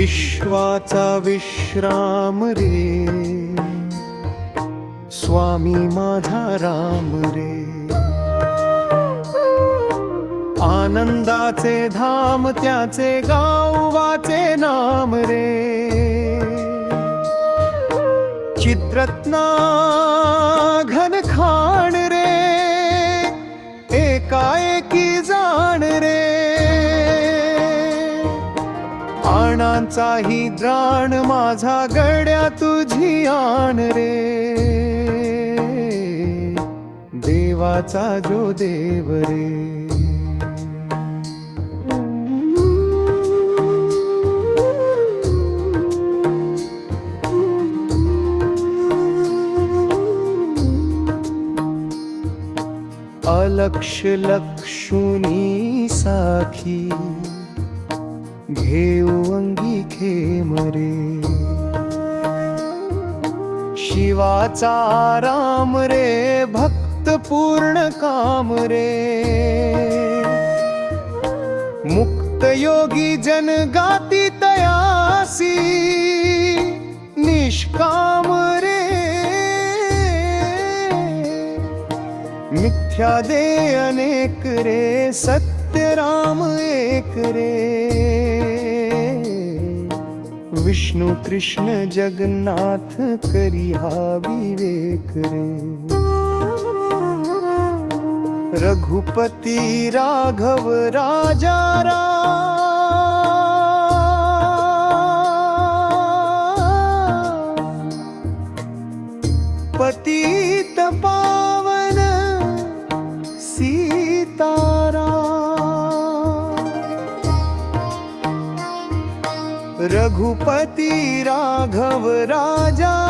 विश्वाचा विश्राम रे. स्वामी माझा राम रे. आनंदाचे धाम त्याचे गाववाचे नाम रे. चित्रत्ना घन खाण रे. एकाए आणांचाही द्राण माझा गड्या तुझी आण रे. देवाचा जो देव रे. अलक्ष लक्षुनी साखी. घेऊ अंगी खेम रे शिवाचा राम रे भक्त पूर्ण काम रे. मुक्त योगी जन गाती तयासी निष्काम रे. मिथ्या दे अनेक रे सत्य राम एक रे. विष्णु कृष्ण जगन्नाथ करी हा विवेक रे। रघुपति राघव राजा राम रघुपति राघव राजा